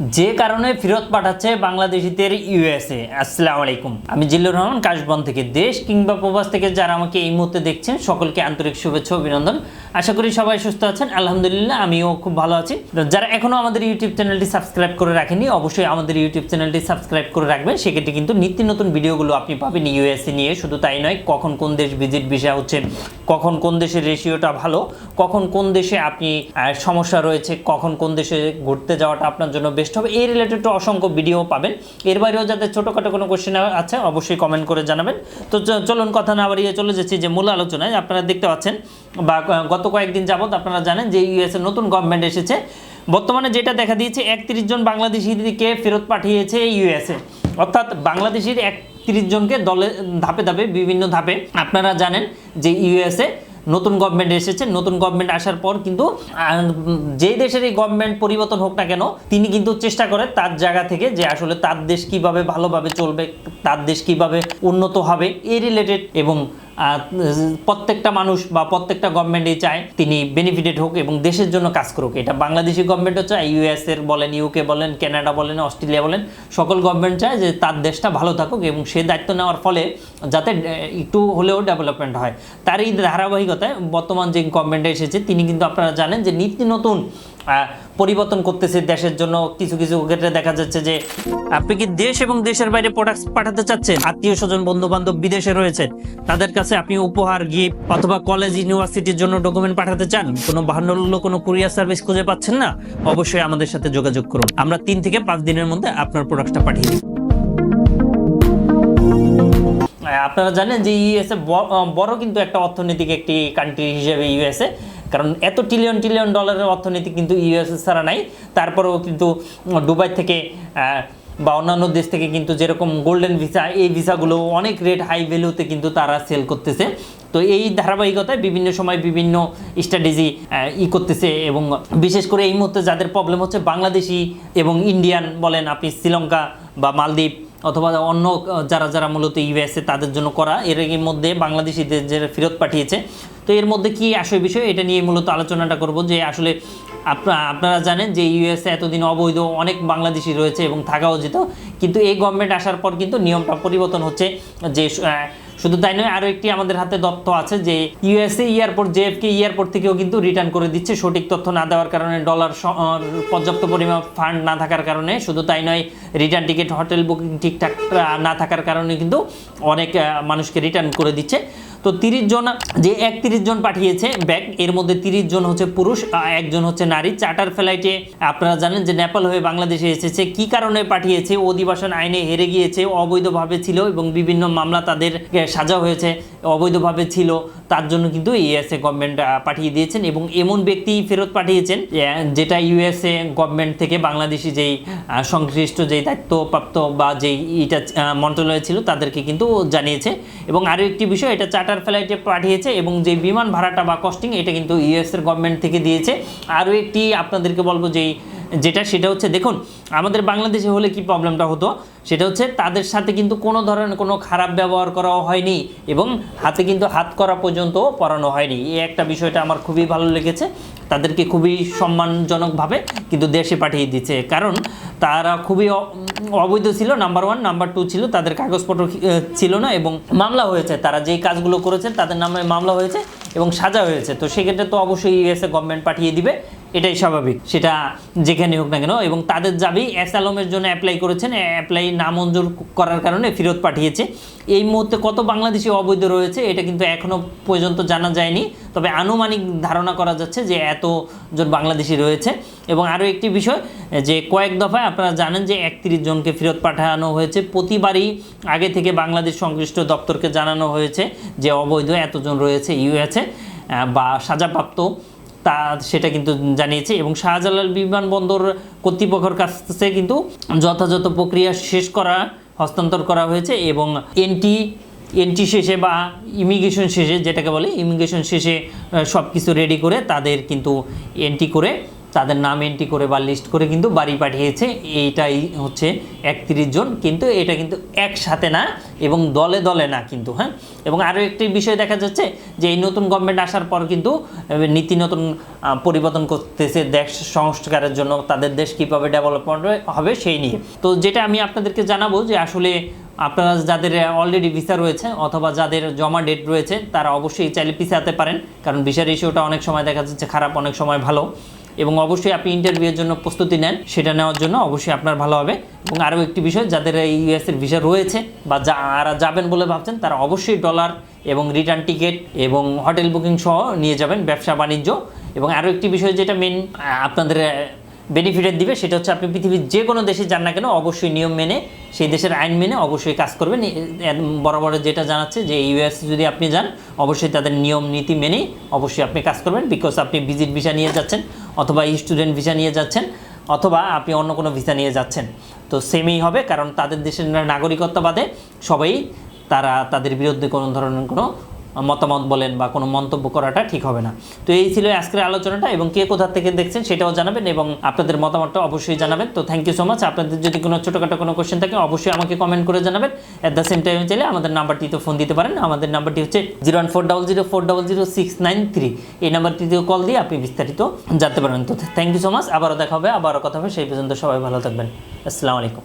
যে কারণে ফেরত পাঠাচ্ছে বাংলাদেশিদের ইউএসএ। আসসালামু আলাইকুম। আমি জিল্লুর রহমান, কাশবন থেকে দেশ কিংবা প্রবাস থেকে যারা আমাকে এই মুহূর্তে দেখছেন, সকলকে আন্তরিক শুভেচ্ছা অভিনন্দন। আশা করি সবাই সুস্থ আছেন। আলহামদুলিল্লাহ, আমিও খুব ভালো আছি। যারা এখনও আমাদের ইউটিউব চ্যানেলটি সাবস্ক্রাইব করে রাখেনি অবশ্যই আমাদের ইউটিউব চ্যানেলটি সাবস্ক্রাইব করে রাখবেন। সেক্ষেত্রে কিন্তু নিত্য নতুন ভিডিওগুলো আপনি পাবেন ইউএসএ নিয়ে। শুধু তাই নয়, কখন কোন দেশ ভিজিট ভিসা হচ্ছে, কখন কোন দেশের রেশিওটা ভালো, কখন কোন দেশে আপনি সমস্যা রয়েছে, কখন কোন দেশে ঘুরতে যাওয়াটা আপনার জন্য বেস্ট হবে, এই রিলেটেড অসংখ্য ভিডিও পাবেন। এর বাইরেও যাতে ছোটোখাটো কোনো কোশ্চেন আছে, অবশ্যই কমেন্ট করে জানাবেন। তো চলুন কথা না বাড়িয়ে চলে যাচ্ছি যে মূল আলোচনায়। আপনারা দেখতে পাচ্ছেন বা গত কয়েকদিন যাবত আপনারা জানেন যে ইউএসএ নতুন গভর্নমেন্ট এসেছে। বর্তমানে যেটা দেখা দিয়েছে, একত্রিশ জন বাংলাদেশিকে ফেরত পাঠিয়েছে ইউএসএ। অর্থাৎ বাংলাদেশির একত্রিশ জনকে দলে, ধাপে ধাপে, বিভিন্ন ধাপে আপনারা জানেন যে ইউএসএ নতুন গভর্নমেন্ট এসেছে। নতুন গভর্নমেন্ট আসার পর কিন্তু যেই দেশের এই গভর্নমেন্ট পরিবর্তন হোক না কেন, তিনি কিন্তু চেষ্টা করে তার জায়গা থেকে যে আসলে তার দেশ কীভাবে ভালোভাবে চলবে, তার দেশ কীভাবে উন্নত হবে এই রিলেটেড এবং প্রত্যেকটা মানুষ বা প্রত্যেকটা গভর্নমেন্টই চায় তিনি বেনিফিটেড হোক এবং দেশের জন্য কাজ করুক। এটা বাংলাদেশি গভর্নমেন্টও চায় ইউএস এর বলেন ইউকে বলেন কানাডা বলেন অস্ট্রেলিয়া বলেন, সকল গভর্নমেন্ট চায় যে তার দেশটা ভালো থাকুক এবং সে দায়িত্ব নেওয়ার ফলে যাতে একটু হলেও ডেভেলপমেন্ট হয়। তার এই ধারাবাহিকতায় বর্তমান যে গভর্নমেন্ট এসেছে, তিনি কিন্তু আপনারা জানেন যে নিত্য নতুন পরিবর্তন করতেছে দেশের জন্য। কিছু কিছু ক্ষেত্রে দেখা যাচ্ছে যে আপনি কি দেশ এবং দেশের বাইরে প্রোডাক্ট পাঠাতে চাচ্ছেন? আত্মীয় স্বজন বন্ধু বান্ধব বিদেশে রয়েছেন তাদের কাছে আপনি উপহার গিফট অথবা কলেজ ইউনিভার্সিটির জন্য ডকুমেন্ট পাঠাতে চান? কোনো বাহান্ন কোনো কুরিয়ার সার্ভিস খুঁজে পাচ্ছেন না? অবশ্যই আমাদের সাথে যোগাযোগ করুন। আমরা তিন থেকে পাঁচ দিনের মধ্যে আপনার প্রোডাক্টটা পাঠিয়ে দিই। আপনারা জানেন যে ইউএসএ বড় কিন্তু একটা অর্থনৈতিক একটি কান্ট্রি হিসেবে ইউএসএ। কারণ এত ট্রিলিয়ন ট্রিলিয়ন ডলারের অর্থনীতি কিন্তু ইউএসএ ছাড়া নাই। তারপরেও কিন্তু দুবাই থেকে বা অন্যান্য দেশ থেকে কিন্তু যেরকম গোল্ডেন ভিসা, এই ভিসাগুলো অনেক রেট হাই ভ্যালুতে কিন্তু তারা সেল করতেছে। তো এই ধারাবাহিকতায় বিভিন্ন সময় বিভিন্ন স্ট্র্যাটেজি ই করতেছে এবং বিশেষ করে এই মুহূর্তে যাদের প্রবলেম হচ্ছে বাংলাদেশি এবং ইন্ডিয়ান বলেন আপনি শ্রীলঙ্কা বা মালদ্বীপ অথবা অন্য যারা যারা মূলত ইউএসএ তাদের জন্য করা, এর মধ্যে বাংলাদেশিদের যে ফেরত পাঠিয়েছে তো এর মধ্যে কি আসল বিষয়? এটা নিয়ে মূলত আলোচনাটা করব যে আসলে আপনা- আপনারা জানেন যে ইউএসএ এতদিন অবৈধ, অনেক বাংলাদেশি রয়েছে এবং থাকাও যেত। কিন্তু এই গভর্নমেন্ট আসার পর কিন্তু নিয়মটা পরিবর্তন হচ্ছে যে শুধু তাই নয়, আরও একটি আমাদের হাতে তথ্য আছে যে ইউএসএ এয়ারপোর্ট, জেএফকে এয়ারপোর্ট থেকেও কিন্তু রিটার্ন করে দিচ্ছে। সঠিক তথ্য না দেওয়ার কারণে ডলার পর্যাপ্ত পরিমাণ ফান্ড না থাকার কারণে। শুধু তাই নয় রিটার্ন টিকিট হোটেল বুকিং ঠিকঠাক না থাকার কারণে কিন্তু অনেক মানুষকে রিটার্ন করে দিচ্ছে। তো তিরিশ জন, যে একত্রিশ জন পাঠিয়েছে ব্যাগ, এর মধ্যে তিরিশ জন হচ্ছে পুরুষ একজন হচ্ছে নারী। চার্টার ফ্লাইটে আপনারা জানেন যে নেপাল হয়ে বাংলাদেশে এসেছে। কি কারণে পাঠিয়েছে? অধিবাসন আইনে হেরে গিয়েছে, অবৈধভাবে ছিল এবং বিভিন্ন মামলা তাদের সাজা হয়েছে। অবৈধভাবে ছিল তার জন্য কিন্তু ইউএসএ গভর্নমেন্ট পাঠিয়ে দিয়েছেন এবং এমন ব্যক্তি ফেরত পাঠিয়েছেন যেটা ইউএসএ গভর্নমেন্ট থেকে বাংলাদেশি যেই সংশ্লিষ্ট যেই দায়িত্বপ্রাপ্ত বা যেই আহ, মন্ত্রণালয় ছিল তাদেরকে কিন্তু জানিয়েছে। এবং আরও একটি বিষয় এটা চার্টার ফ্লাইটে পাঠিয়েছে এবং যে বিমান ভাড়াটা বা কস্টিং এটা কিন্তু ইউএসএর গভর্নমেন্ট থেকে দিয়েছে। আরও একটি আপনাদেরকে বলব যেই যেটা সেটা হচ্ছে, দেখুন, আমাদের বাংলাদেশে হলে কি প্রবলেমটা হতো? সেটা হচ্ছে তাদের সাথে কিন্তু কোনো ধরনের কোনো খারাপ ব্যবহার করাও হয়নি এবং হাতে কিন্তু হাত করা পর্যন্ত পরানো হয়নি। এই একটা বিষয়টা আমার খুবই ভালো লেগেছে। তাদেরকে খুবই সম্মানজনকভাবে কিন্তু দেশে পাঠিয়ে দিচ্ছে। কারণ তারা খুবই অবৈধ ছিল নাম্বার ওয়ান নাম্বার টু ছিল, তাদের কাগজপত্র ছিল না এবং মামলা হয়েছে। তারা যেই কাজগুলো করেছে, তাদের নামে মামলা হয়েছে এবং সাজা হয়েছে। তো সেক্ষেত্রে তো অবশ্যই ইউএসএ গভর্নমেন্ট পাঠিয়ে দিবে। এটাই স্বাভাবিক। সেটা যেখানে হোক না কেন এবং তাদের যাবি অ্যাসালমের জন্য অ্যাপ্লাই করেছেন অ্যাপ্লাই নামঞ্জুর করার কারণে ফেরত পাঠিয়েছে। এই মুহূর্তে কত বাংলাদেশি অবৈধ রয়েছে এটা কিন্তু এখনও পর্যন্ত জানা যায়নি। তবে আনুমানিক ধারণা করা যাচ্ছে যে এতজন বাংলাদেশি রয়েছে। এবং আরও একটি বিষয়, যে কয়েক দফায় আপনারা জানেন যে একত্রিশ জনকে ফেরত পাঠানো হয়েছে। প্রতিবারই আগে থেকে বাংলাদেশ সংশ্লিষ্ট দপ্তরকে জানানো হয়েছে যে অবৈধ এতজন রয়েছে ইউএসএ বা সাজাপ্রাপ্ত। তা সেটা কিন্তু জানিয়েছে এবং শাহজালাল বিমানবন্দর কর্তৃপক্ষের কাছ থেকে কিন্তু যথাযথ প্রক্রিয়া শেষ করা, হস্তান্তর করা হয়েছে এবং এনটি এন্ট্রি শেষে বা ইমিগ্রেশন শেষে যেটাকে বলে, ইমিগ্রেশন শেষে সব কিছু রেডি করে তাদের কিন্তু এন্ট্রি করে তাদের নাম এন্ট্রি করে বা লিস্ট করে কিন্তু বাড়ি পাঠিয়েছে। এইটাই হচ্ছে একত্রিশ জন, কিন্তু এটা কিন্তু একসাথে না এবং দলে দলে না কিন্তু হ্যাঁ? এবং আরও একটি বিষয় দেখা যাচ্ছে যে এই নতুন গভর্নমেন্ট আসার পর কিন্তু নীতি নতুন পরিবর্তন করতেছে দেশ সংস্কারের জন্য, তাদের দেশ কীভাবে ডেভেলপমেন্ট হবে সেই নিয়ে। তো যেটা আমি আপনাদেরকে জানাব যে আসলে আপনারা যাদের অলরেডি ভিসা রয়েছে অথবা যাদের জমা ডেট রয়েছে, তারা অবশ্যই চাইলে পিছাতে পারেন, কারণ ভিসার ইস্যুটা অনেক সময় দেখা যাচ্ছে খারাপ, অনেক সময় ভালো। এবং অবশ্যই আপনি ইন্টারভিউয়ের জন্য প্রস্তুতি নেন, সেটা নেওয়ার জন্য অবশ্যই আপনার ভালো হবে। এবং আরও একটি বিষয়, যাদের এই ইউএসের ভিসা রয়েছে বা যারা যাবেন বলে ভাবছেন, তারা অবশ্যই ডলার এবং রিটার্ন টিকিট এবং হোটেল বুকিং সহ নিয়ে যাবেন ব্যবসা বাণিজ্য এবং আরও একটি বিষয় যেটা মেন আপনাদের বেনিফিটের দিবে সেটা হচ্ছে আপনি পৃথিবীর যে কোনো দেশে যান না কেন, অবশ্যই নিয়ম মেনে, সেই দেশের আইন মেনে অবশ্যই কাজ করবেন। বরাবর যেটা জানাচ্ছে যে ইউএস যদি আপনি যান, অবশ্যই তাদের নিয়ম নীতি মেনেই অবশ্যই আপনি কাজ করবেন। বিকজ আপনি ভিজিট ভিসা নিয়ে যাচ্ছেন, অথবা স্টুডেন্ট ভিসা নিয়ে যাচ্ছেন, অথবা আপনি অন্য কোনো ভিসা নিয়ে যাচ্ছেন। তো সেমই হবে, কারণ তাদের দেশের নাগরিকত্ব বাদে সবাই তারা, তাদের বিরুদ্ধে কোনো ধরনের কোনো মতামত বলেন বা কোনো মন্তব্য করাটা ঠিক হবে না। তো এই ছিল আজকের আলোচনাটা এবং কে কোথা থেকে দেখছেন সেটাও জানাবেন এবং আপনাদের মতামতটা অবশ্যই জানাবেন। তো থ্যাংক ইউ সো মাচ আপনাদের যদি কোনো ছোটোখাটো কোনো কোশ্চেন থাকে অবশ্যই আমাকে কমেন্ট করে জানাবেন। অ্যাট দ্য সেম টাইমে চাইলে আমাদের নাম্বারটিতে ফোন দিতে পারেন। আমাদের নাম্বারটি হচ্ছে zero one four double zero four double zero six nine three এই নাম্বারটিতেও কল দিয়ে আপনি বিস্তারিত জানতে পারবেন। তো থ্যাংক ইউ সো মাচ আবারও দেখা হবে। আবারও কথা হবে। সেই পর্যন্ত সবাই ভালো থাকবেন। আসসালামু আলাইকুম।